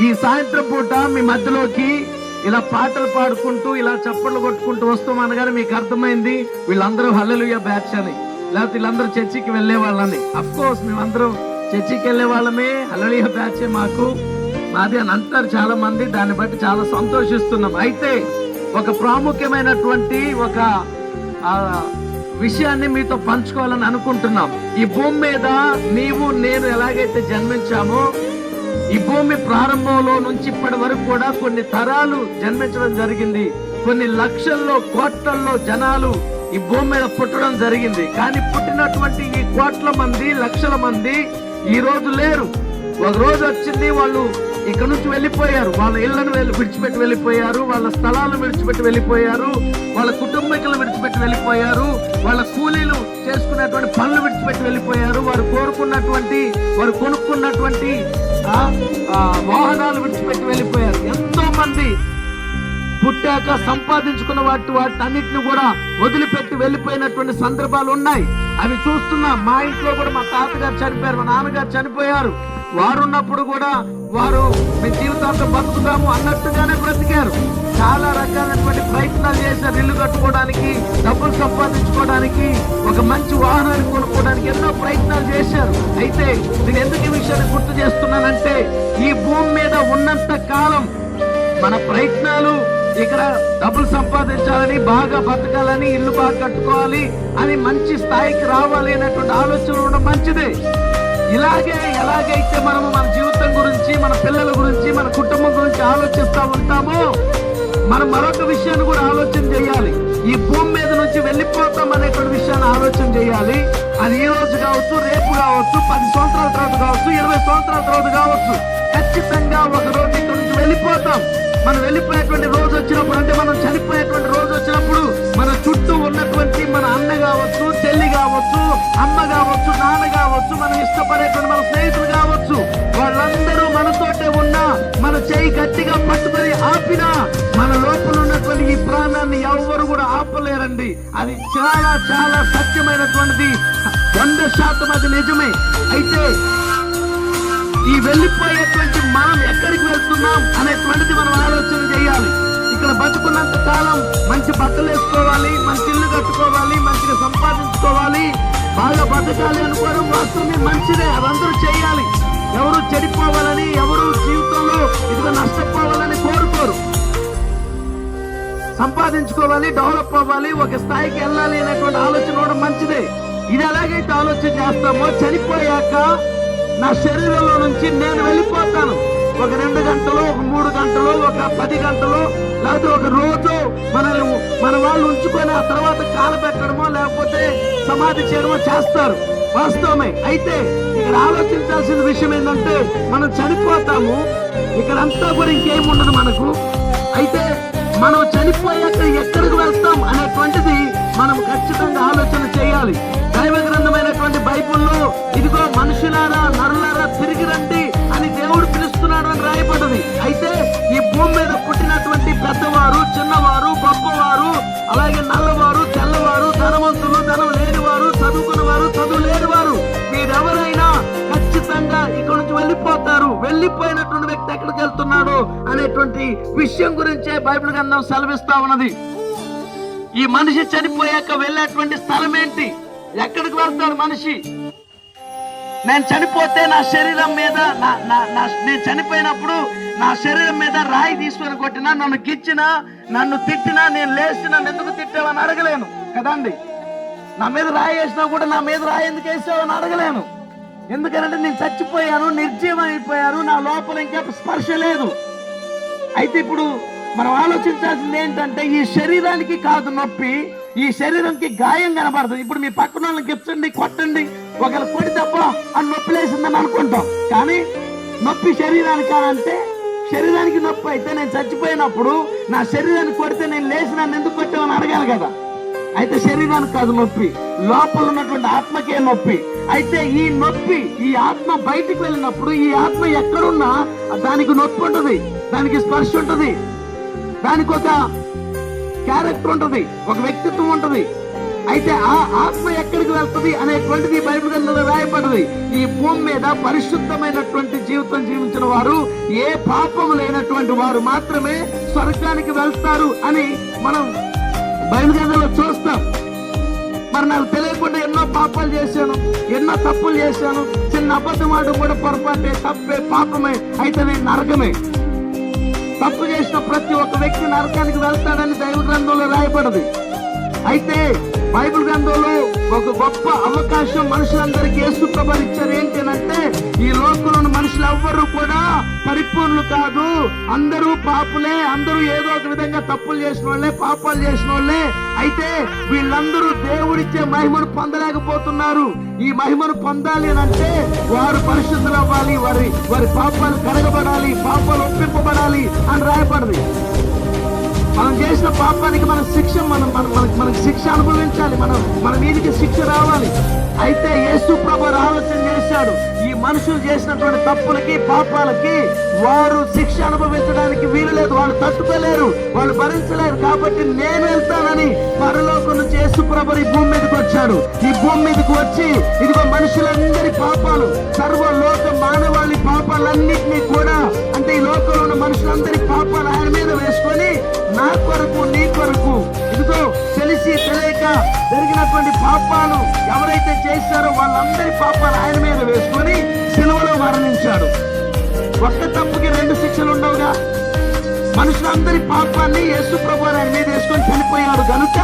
ఈ సాయంత్రం పూట మీ మధ్యలోకి ఇలా పాటలు పాడుకుంటూ ఇలా చప్పట్లు కొట్టుకుంటూ వస్తాం అనగానే మీకు అర్థమైంది వీళ్ళందరూ హల్లెలూయా బ్యాచ్ అని. లేకపోతే వీళ్ళందరూ చర్చికి వెళ్ళే వాళ్ళని. అఫ్ కోర్స్ మేమందరం చర్చికి వెళ్ళే వాళ్ళమే హల్లెలూయా బ్యాచే మాకు. మాది అని అంటారు చాలా మంది దాన్ని బట్టి చాలా సంతోషిస్తున్నాం. అయితే ఒక ప్రాముఖ్యమైనటువంటి ఒక విషయాన్ని మీతో పంచుకోవాలని అనుకుంటున్నాం. ఈ భూమి మీద నీవు నేను ఎలాగైతే జన్మించామో ఈ భూమి ప్రారంభంలో నుంచి ఇప్పటి వరకు కూడా కొన్ని తరాలు జన్మించడం జరిగింది. కొన్ని లక్షల్లో కోట్లల్లో జనాలు ఈ భూమి మీద పుట్టడం జరిగింది. కానీ పుట్టినటువంటి ఈ కోట్ల మంది లక్షల మంది ఈ రోజు లేరు. ఒక రోజు వచ్చింది వాళ్ళు ఇక్కడ నుంచి వెళ్ళిపోయారు. వాళ్ళ ఇళ్ళను విడిచిపెట్టి వెళ్ళిపోయారు. వాళ్ళ స్థలాలను విడిచిపెట్టి వెళ్ళిపోయారు. వాళ్ళ కుటుంబీకులను విడిచిపెట్టి వెళ్ళిపోయారు. వాళ్ళ కూలీలు చేసుకున్నటువంటి పనులు విడిచిపెట్టి వెళ్ళిపోయారు. వారు కోరుకున్నటువంటి వారు కొనుక్కున్నటువంటి వాహనాలు విడిచిపెట్టి వెళ్ళిపోయారు. ఎంతో మంది పుట్టాక సంపాదించుకున్న వాటి వాటి అన్నిటిని కూడా వదిలిపెట్టి వెళ్ళిపోయినటువంటి సందర్భాలు ఉన్నాయి. అవి చూస్తున్నా మా ఇంట్లో కూడా మా తాతగారు చనిపోయారు మా నాన్నగారు చనిపోయారు. వారున్నప్పుడు కూడా వారు మేము జీవితాంతం బతుకుతాము అన్నట్టుగానే బ్రతికారు. చాలా రకాలైనటువంటి ప్రయత్నాలు చేశారు ఇల్లు కట్టుకోవడానికి డబ్బులు సంపాదించుకోవడానికి ఒక మంచి వాహనాన్ని కొనుక్కోవడానికి ఎన్నో ప్రయత్నాలు చేశారు. అయితే నేను ఎందుకు ఈ విషయాన్ని గుర్తు చేస్తున్నానంటే ఈ భూమి మీద ఉన్నంత కాలం మన ప్రయత్నాలు ఇక్కడ డబ్బులు సంపాదించాలని బాగా బతకాలని ఇల్లు బాగా కట్టుకోవాలి అని మంచి స్థాయికి రావాలి అనేటువంటి ఆలోచన ఉండడం మంచిదే. ఇలాగే ఎలాగైతే మనము మన జీవితం గురించి మన పిల్లల గురించి మన కుటుంబం గురించి ఆలోచిస్తూ ఉంటామో. మనం మరొక విషయాన్ని కూడా ఆలోచన చేయాలి. ఈ భూమి మీద నుంచి వెళ్ళిపోతాం అనేటువంటి విషయాన్ని ఆలోచన చేయాలి. అది ఈ రోజు కావచ్చు రేపు కావచ్చు పది సంవత్సరాల తర్వాత కావచ్చు ఇరవై సంవత్సరాల తర్వాత కావచ్చు. ఖచ్చితంగా ఒక రోజు నుంచి వెళ్ళిపోతాం. మనం వెళ్ళిపోయేటువంటి రోజు వచ్చినప్పుడు అంటే ఆపలేరండి అది చాలా చాలా సత్యమైనటువంటిది. వంద శాతం అది నిజమే. అయితే ఈ వెళ్ళిపోయేటువంటి మనం ఎక్కడికి వెళ్తున్నాం అనేటువంటిది మనం ఆలోచన చేయాలి. ఇక్కడ బతుకున్నంత కాలం మంచి బట్టలు వేసుకోవాలి మంచి ఇల్లు కట్టుకోవాలి మంచిగా సంపాదించుకోవాలి. బాగా బతకాలి అనుకోవడం వాస్తవమే మంచిదే. అదందరూ చేయాలి. ఎవరు చెడిపోవాలని ఎవరు జీవితంలో ఇదిగో నష్టపోవాలని కోరుకోరు. సంపాదించుకోవాలి డెవలప్ అవ్వాలి ఒక స్థాయికి వెళ్ళాలి అనేటువంటి ఆలోచన కూడా మంచిదే. ఇది ఎలాగైతే ఆలోచన చేస్తామో చనిపోయాక నా శరీరంలో నుంచి నేను వెళ్ళిపోతాను. ఒక రెండు గంటలు ఒక మూడు గంటలు ఒక పది గంటలు లేకపోతే ఒక రోజు మనల్ని మన వాళ్ళు ఉంచుకొని ఆ తర్వాత కాలు పెట్టడమో లేకపోతే సమాధి చేయడమో చేస్తారు. వాస్తవమే. అయితే ఇక్కడ ఆలోచించాల్సిన విషయం ఏంటంటే మనం చనిపోతాము. ఇక్కడ అంతా కూడా ఇంకేముండదు మనకు. అయితే మనం చనిపోయాక ఎక్కడికి వెళ్తాం అనేటువంటిది మనం ఖచ్చితంగా ఆలోచన చేయాలి. దైవ గ్రంథమైనటువంటి బైబుల్లో ఇదిగో మనుషులారా నరులారా తిరిగి రండి అని దేవుడు పిలుస్తున్నాడు అని రాయబడింది అయితే వెళ్ళిపోతారు వెళ్ళిపోయినటువంటి వ్యక్తి ఎక్కడికి వెళ్తున్నాడు అనేటువంటి విషయం గురించే బైబిల్ గ్రంథం సెలవిస్తా ఉన్నది. ఈ మనిషి చనిపోయాక వెళ్ళేటువంటి స్థలం ఏంటి? ఎక్కడికి వెళ్తాడు మనిషి? నేను చనిపోతే నా శరీరం మీద నా నా- నేను చనిపోయినప్పుడు నా శరీరం మీద రాయి తీసుకొని కొట్టినా నన్ను గిచ్చినా నన్ను తిట్టినా నేను లేచి నన్ను ఎందుకు తిట్టావని అడగలేను. కదండి? నా మీద రాయి వేసినా కూడా నా మీద రాయి ఎందుకు వేసావని అడగలేను. ఎందుకంటే నేను చచ్చిపోయాను నిర్జీవం అయిపోయాను నా లోపల ఇంకా స్పర్శ లేదు. అయితే ఇప్పుడు మనం ఆలోచించాల్సింది ఏంటంటే ఈ శరీరానికి కాదు నొప్పి ఈ శరీరంకి గాయం కనబడుతుంది ఇప్పుడు మీ పక్కన వాళ్ళని గిచ్చండి కొట్టండి ఒకరు కొడి తప్ప అని నొప్పి లేసిందని అనుకుంటాం. కానీ నొప్పి శరీరానికి అంటే శరీరానికి నొప్పి అయితే నేను చచ్చిపోయినప్పుడు నా శరీరాన్ని కొడితే నేను లేచి నన్ను ఎందుకు కొట్టామని అడగాలి కదా. అయితే శరీరానికి కాదు నొప్పి లోపల ఉన్నటువంటి ఆత్మకే నొప్పి. అయితే ఈ నొప్పి ఈ ఆత్మ బయటికి వెళ్ళినప్పుడు ఈ ఆత్మ ఎక్కడున్నా దానికి నొప్పి ఉంటుంది దానికి స్పర్శ ఉంటుంది దానికి ఒక క్యారెక్టర్ ఉంటుంది ఒక వ్యక్తిత్వం ఉంటుంది. అయితే ఆ ఆత్మ ఎక్కడికి వెళ్తుంది అనేటువంటిది ఈ బైబిల్ గ్రంథంలో రాయబడింది. ఈ భూమి మీద పరిశుద్ధమైనటువంటి జీవితం జీవించిన వారు ఏ పాపము లేనటువంటి వారు మాత్రమే స్వర్గానికి వెళ్తారు అని మనం బైబిల్ గ్రంథంలో చూస్తాం. మరి నాకు తెలియకుండా ఎన్నో పాపాలు చేశాను ఎన్నో తప్పులు చేశాను. చిన్న అబద్ధం ఆడడం కూడా పొరపాటే తప్పే పాపమే అయితే నేను నరకమే. తప్పు చేసిన ప్రతి ఒక్క వ్యక్తి నరకానికి వెళ్తాడని దైవ గ్రంథంలో రాయబడదు. అయితే బైబిల్ గ్రంథంలో ఒక గొప్ప అవకాశం మనుషులందరికీ యేసు ప్రభు ఇచ్చారు ఏంటంటే ఈ లోకంలో మనుషులు ఎవ్వరూ కూడా పరిపూర్ణులు కాదు. అందరూ పాపులే. అందరూ ఏదో ఒక విధంగా తప్పులు చేసిన వాళ్ళే పాపాలు చేసిన వాళ్ళే. అయితే వీళ్ళందరూ దేవుడిచ్చే మహిమను పొందలేకపోతున్నారు. ఈ మహిమను పొందాలి అని అంటే వారు పరిశుద్ధులు అవ్వాలి వారి వారి పాపాలు కడగబడాలి పాపాలు ఒప్పింపబడాలి అని రాయబడింది. మనం చేసిన పాపానికి మన శిక్ష మనం మన మనకి మనకి శిక్ష అనుభవించాలి. మనం మన మీదకి శిక్ష రావాలి. అయితే యేసు ప్రభు ఆలోచన చేశాడు. ఈ మనుషులు చేసినటువంటి తప్పులకి పాపాలకి వారు శిక్ష అనుభవించడానికి వీలు లేదు. వాళ్ళు తట్టుకోలేరు. వాళ్ళు భరించలేరు. కాబట్టి నేను వెళ్తానని పరలోకం నుంచి యేసు ప్రభు ఈ భూమి మీదకి వచ్చాడు. ఈ భూమి మీదకి వచ్చి ఇదిగో మనుషులందరి పాపాలు సర్వలోక మానవాళి పాపాలన్నీ తెలిసి తెలియక జరిగినటువంటి పాపాలు ఎవరైతే చేశారో వాళ్ళందరి పాపాలు ఆయన మీద వేసుకొని సిలువలో మరణించాడు. ఒక్క తప్పుకి రెండు శిక్షలు ఉండవుగా మనుషులందరి పాపాన్ని యేసు ప్రభు ఆయన మీద వేసుకొని చనిపోయాడు కనుక